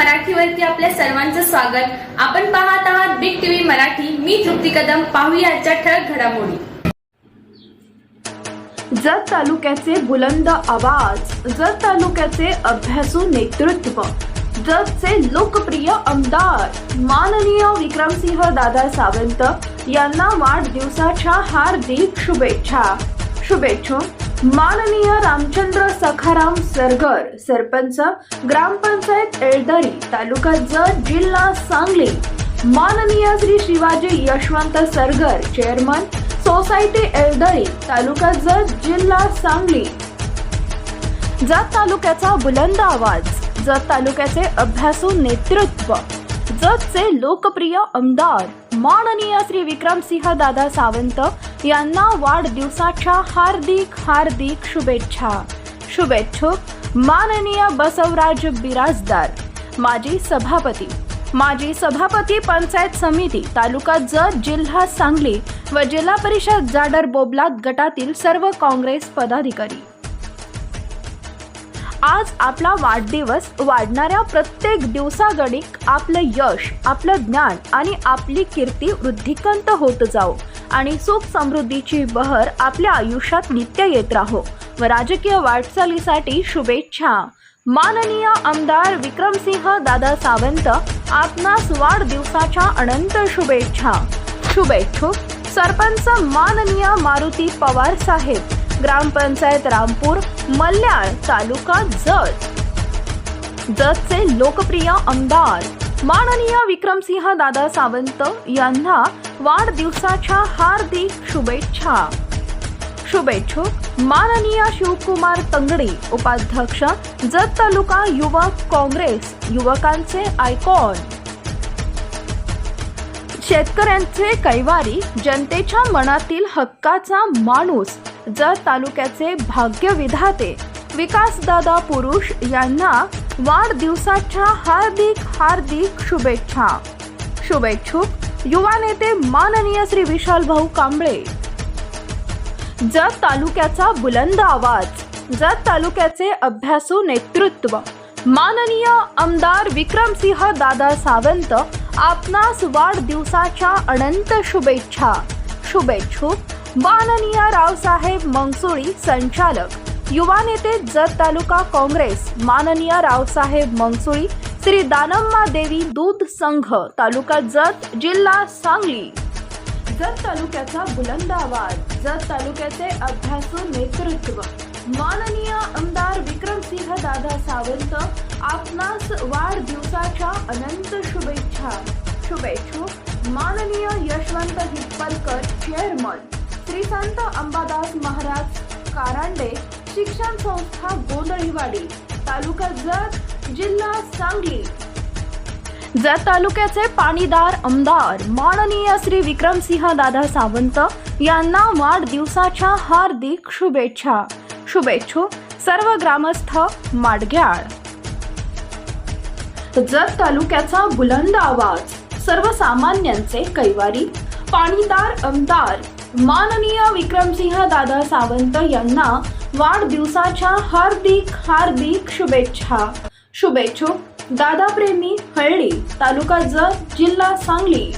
मराठीवरती आपल्या सर्वांचं स्वागत. आपण पाहत आहात बिग टीव्ही मराठी. मी तृप्ती कदम. पाहूया आजच्या ठळक घडामोडी. जत तालुक्याचे बुलंद आवाज जत तालुक्याचे अभ्यासू नेतृत्व जतचे लोकप्रिय आमदार माननीय विक्रमसिंह दादा सावंत यांना वाढदिवसाच्या हार्दिक शुभेच्छा. शुभेच्छा. माननीय रामचंद्र सखाराम सरगर सरपंच ग्रामपंचायत एळदरी तालुका जत जिल्हा सांगली. माननीय श्री शिवाजी यशवंत सरगर चेअरमन सोसायटी एळदरी तालुका जत जिल्हा सांगली. जत तालुक्याचा बुलंद आवाज जत तालुक्याचे अभ्यासू नेतृत्व जतचे लोकप्रिय आमदार माननीय श्री विक्रमसिंह दादा सावंत यांना वाढदिवसाच्या हार्दिक हार्दिक शुभेच्छा. शुभेच्छुक माननीय बसवराज बिराजदार माजी सभापती. माजी सभापती पंचायत समिती तालुका जत जिल्हा सांगली व जिल्हा परिषद जाडर बोबलात गटातील सर्व काँग्रेस पदाधिकारी. आज आपला वाढदिवस वाढणाऱ्या प्रत्येक दिवसागणिक आपलं यश आपलं ज्ञान आणि आपली कीर्ती वृद्धिकंत होत जाओ आणि सुख समृद्धीची बहर आपल्या आयुष्यात नित्य येत राहो. व राजकीय वाटचालीसाठी शुभेच्छा. माननीय आमदार विक्रमसिंह दादा सावंत आपणास वाढदिवसाच्या अनंत शुभेच्छा. शुभेच्छुक सरपंच माननीय मारुती पवार साहेब. ग्रामपंचायत रामपूर मल्याळ तालुका जत जतचे लोकप्रिय आमदार माननीय विक्रमसिंह दादा सावंत यांना वाढदिवसाच्या हार्दिक शुभेच्छा. शुभेच्छुक माननीय शिवकुमार तंगडी उपाध्यक्ष जत तालुका युवक काँग्रेस युवकांचे आयकॉन. शेतकऱ्यांचे कैवारी जनतेच्या मनातील हक्काचा माणूस जत तालुक्याचे भाग्य विधाते विकासदादा पुरुष यांना वाढदिवसाच्या हार्दिक हार्दिक शुभेच्छा. शुभेच्छुक युवा नेते माननीय श्री विशाल भाऊ कांबळे. जत तालुक्याचा बुलंद आवाज जत तालुक्याचे अभ्यासू नेतृत्व. माननीय आमदार विक्रमसिंह दादा सावंत आपणास वाढदिवसाच्या अनंत शुभेच्छा. शुभेच्छुक माननीय रावसाहेब मंगसुळी संचालक युवा नेते जत तालुका काँग्रेस माननीय रावसाहेब मंगसुळी श्री दानम्मा देवी दूध संघ तालुका जत जिल्हा सांगली. जत तालुक्याचा बुलंद आवाज जत तालुक्याचे अभ्यासू नेतृत्व. माननीय आमदार विक्रमसिंह दादा सावंत आपणास वाढदिवसाच्या अनंत शुभेच्छा. शुभेच्छू. माननीय यशवंत हिप्पलकर चेअरमन श्री संत अंबादास महाराज कारांडे शिक्षण संस्था गोंधळीवाडी तालुका जत जिल्हा सांगली. जत तालुक्याचे पाणीदार आमदार माननीय श्री विक्रमसिंह दादा सावंत यांना वाढदिवसाच्या हार्दिक शुभेच्छा. शुभेच्छू सर्व ग्रामस्थ माडग्याळ. जत तालुक्याचा बुलंद आवाज सर्वसामान्यांचे कैवारी पाणीदार आमदार माननीय विक्रमसिंह दादा सावंत यांना वाढदिवसाच्या हार्दिक हार्दिक शुभेच्छा. शुभेच्छुक दादा प्रेमी हळली तालुका जत जिल्हा सांगली.